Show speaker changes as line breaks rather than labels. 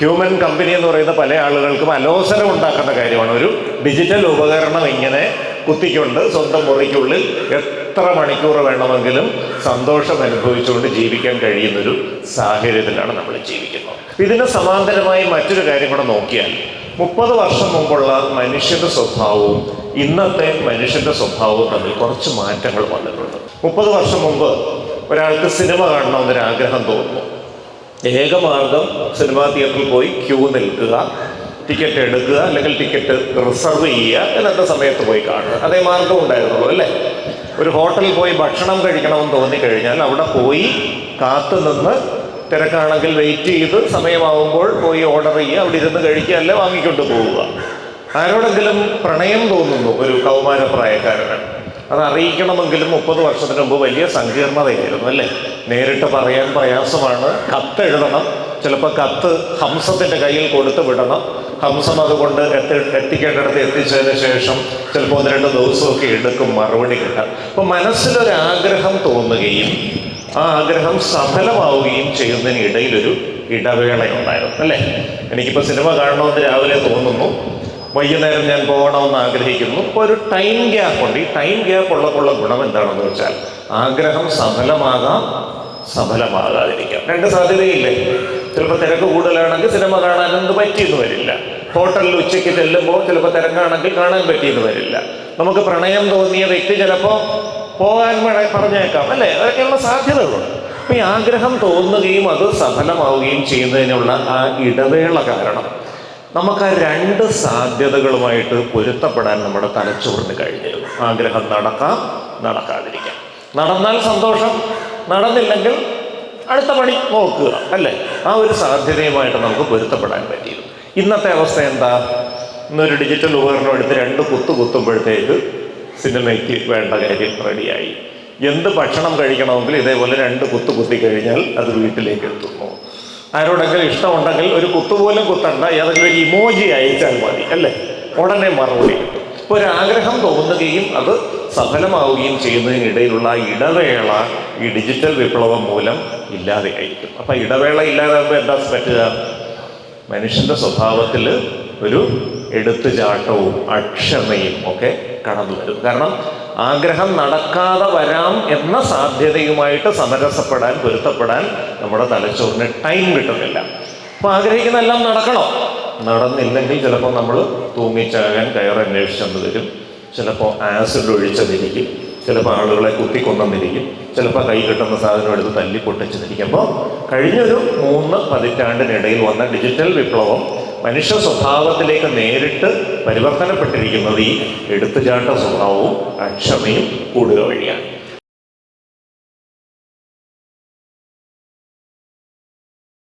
Human company എന്ന് പറയുന്ന പല ആളുകൾക്കും അലോസരം ഉണ്ടാക്കുന്ന കാര്യമാണ്. ഒരു ഡിജിറ്റൽ ഉപകരണം ഇങ്ങനെ കുത്തിക്കൊണ്ട് സ്വന്തം മുറിക്കുള്ളിൽ എത്ര മണിക്കൂർ വേണമെങ്കിലും സന്തോഷം അനുഭവിച്ചുകൊണ്ട് ജീവിക്കാൻ കഴിയുന്നൊരു സാഹചര്യത്തിലാണ് നമ്മൾ ജീവിക്കുന്നത്. ഇതിന് സമാന്തരമായി മറ്റൊരു കാര്യം കൂടെ നോക്കിയാൽ മുപ്പത് വർഷം മുമ്പുള്ള മനുഷ്യന്റെ സ്വഭാവവും ഇന്നത്തെ മനുഷ്യന്റെ സ്വഭാവവും തമ്മിൽ കുറച്ച് മാറ്റങ്ങൾ വന്നിട്ടുണ്ട്. മുപ്പത് വർഷം മുമ്പ് ഒരാൾക്ക് സിനിമ കാണണമെന്നൊരു ആഗ്രഹം തോന്നുന്നു. ഏകമാർഗം സിനിമാ തിയേറ്ററിൽ പോയി ക്യൂ നിൽക്കുക ടിക്കറ്റ് എടുക്കുക അല്ലെങ്കിൽ ടിക്കറ്റ് റിസർവ് ചെയ്യുക എന്നത്തെ സമയത്ത് പോയി കാണുക. അതേ മാർഗം ഉണ്ടായിരുന്നുള്ളൂ അല്ലേ? ഒരു ഹോട്ടലിൽ പോയി ഭക്ഷണം കഴിക്കണമെന്ന് തോന്നിക്കഴിഞ്ഞാൽ അവിടെ പോയി കാത്തു നിന്ന് തിരക്കാണെങ്കിൽ വെയിറ്റ് ചെയ്ത് സമയമാവുമ്പോൾ പോയി ഓർഡർ ചെയ്യുക അവിടെ ഇരുന്ന് കഴിക്കുക അല്ല വാങ്ങിക്കൊണ്ട് പോവുക. ആരോടെങ്കിലും പ്രണയം തോന്നുന്നു ഒരു കൗമാരപ്രായക്കാരന്. അത് അറിയിക്കണമെങ്കിലും മുപ്പത് വർഷത്തിന് മുമ്പ് വലിയ സങ്കീർണതയായിരുന്നു അല്ലേ? നേരിട്ട് പറയാൻ പ്രയാസമാണ്. കത്ത് എഴുതണം. ചിലപ്പോൾ കത്ത് ഹംസത്തിന്റെ കയ്യിൽ കൊടുത്തു വിടണം. ഹംസം അതുകൊണ്ട് എത്തി എത്തിക്കേണ്ടിടത്ത് എത്തിച്ചതിന് ശേഷം ചിലപ്പോൾ ഒന്ന് രണ്ട് ദിവസമൊക്കെ എടുക്കും മറുപടി കിട്ടാൻ അപ്പോൾ മനസ്സിലൊരാഗ്രഹം തോന്നുകയും ആ ആഗ്രഹം സഫലമാവുകയും ചെയ്യുന്നതിനിടയിലൊരു ഇടവേളയുണ്ടായിരുന്നു അല്ലേ? എനിക്കിപ്പോൾ സിനിമ കാണണമെന്ന് രാവിലെ തോന്നുന്നു. വൈകുന്നേരം ഞാൻ പോകണമെന്ന് ആഗ്രഹിക്കുന്നു. അപ്പോൾ ഒരു ടൈം ഗ്യാപ്പ് ഉണ്ട്. ഈ ടൈം ഗ്യാപ്പ് ഉള്ളപ്പോഴുള്ള ഗുണം എന്താണെന്ന് വെച്ചാൽ ആഗ്രഹം സഫലമാകാം സഫലമാകാതിരിക്കാം. രണ്ട് സാധ്യതയില്ലേ? ചിലപ്പോൾ തിരക്ക് കൂടുതലാണെങ്കിൽ സിനിമ കാണാനൊന്നും പറ്റിയെന്ന് വരില്ല. ഹോട്ടലിൽ ഉച്ചയ്ക്ക് ചെല്ലുമ്പോൾ ചിലപ്പോൾ തിരക്കാണെങ്കിൽ കാണാൻ പറ്റിയെന്ന് വരില്ല. നമുക്ക് പ്രണയം തോന്നിയ വ്യക്തി ചിലപ്പോൾ പോകാൻ വേണേ പറഞ്ഞേക്കാം അല്ലേ? അതൊക്കെയുള്ള സാധ്യതകളുണ്ട് അപ്പം ഈ ആഗ്രഹം തോന്നുകയും അത് സഫലമാവുകയും ചെയ്യുന്നതിനുള്ള ആ ഇടവേള കാരണം നമുക്ക് ആ രണ്ട് സാധ്യതകളുമായിട്ട് പൊരുത്തപ്പെടാൻ നമ്മുടെ തലച്ചോറിന് കഴിഞ്ഞിരുന്നു ആഗ്രഹം നടക്കാം നടക്കാതിരിക്കാം. നടന്നാൽ സന്തോഷം നടന്നില്ലെങ്കിൽ അടുത്ത പണി നോക്കുക അല്ലേ? ആ ഒരു സാധ്യതയുമായിട്ട് നമുക്ക് പൊരുത്തപ്പെടാൻ പറ്റിയിരുന്നു. ഇന്നത്തെ അവസ്ഥ എന്താ? ഇന്നൊരു ഡിജിറ്റൽ ഉപകരണം എടുത്ത് രണ്ട് കുത്തു കുത്തുമ്പോഴത്തേക്ക് സിനിമയ്ക്ക് വേണ്ട കാര്യം റെഡിയായി എന്ത് ഭക്ഷണം കഴിക്കണമെങ്കിൽ ഇതേപോലെ രണ്ട് കുത്തു കുത്തി കഴിഞ്ഞാൽ അത് വീട്ടിലേക്ക് എത്തുന്നു ആരോടെങ്കിലും ഇഷ്ടമുണ്ടെങ്കിൽ ഒരു കുത്തുപോലും കുത്തണ്ട ഏതെങ്കിലും ഒരു ഇമോജി അയച്ചാൽ മതി അല്ലേ? ഉടനെ മറുപടി. കിട്ടും ഇപ്പോൾ ഒരു ആഗ്രഹം തോന്നുകയും അത് സഫലമാവുകയും ചെയ്യുന്നതിനിടയിലുള്ള ഇടവേള ഈ ഡിജിറ്റൽ വിപ്ലവം മൂലം ഇല്ലാതെയായിരിക്കും അപ്പം ഇടവേള ഇല്ലാതാകുമ്പോൾ എന്താ പറ്റുക? മനുഷ്യന്റെ സ്വഭാവത്തിൽ ഒരു എടുത്തുചാട്ടവും അക്ഷമയും ഒക്കെ കടന്നു വരും. കാരണം ആഗ്രഹം നടക്കാതെ വരാം എന്ന സാധ്യതയുമായിട്ട് സമരസപ്പെടാൻ പൊരുത്തപ്പെടാൻ നമ്മുടെ തലച്ചോറിന് ടൈം കിട്ടുന്നില്ല. അപ്പോൾ ആഗ്രഹിക്കുന്നതെല്ലാം നടക്കണം. നടന്നില്ലെങ്കിൽ ചിലപ്പോൾ നമ്മൾ തൂങ്ങിച്ചാകാൻ കയറന്വേഷിച്ചെന്ന് വരും. ചിലപ്പോൾ ആസിഡ് ഒഴിച്ചതിരിക്കും. ചിലപ്പോൾ ആളുകളെ കുത്തിക്കൊന്നെന്നിരിക്കും ചിലപ്പോൾ കൈ കിട്ടുന്ന സാധനം എടുത്ത് തല്ലി പൊട്ടിച്ചെന്നിരിക്കുമ്പോൾ കഴിഞ്ഞൊരു മൂന്ന് പതിറ്റാണ്ടിനിടയിൽ വന്ന ഡിജിറ്റൽ വിപ്ലവം മനുഷ്യ സ്വഭാവത്തിലേക്ക് നേരിട്ട് പരിവർത്തനപ്പെട്ടിരിക്കുന്നത് ഈ എടുത്തുചാട്ട സ്വഭാവവും അക്ഷമയും കൂടുക വഴിയാണ്.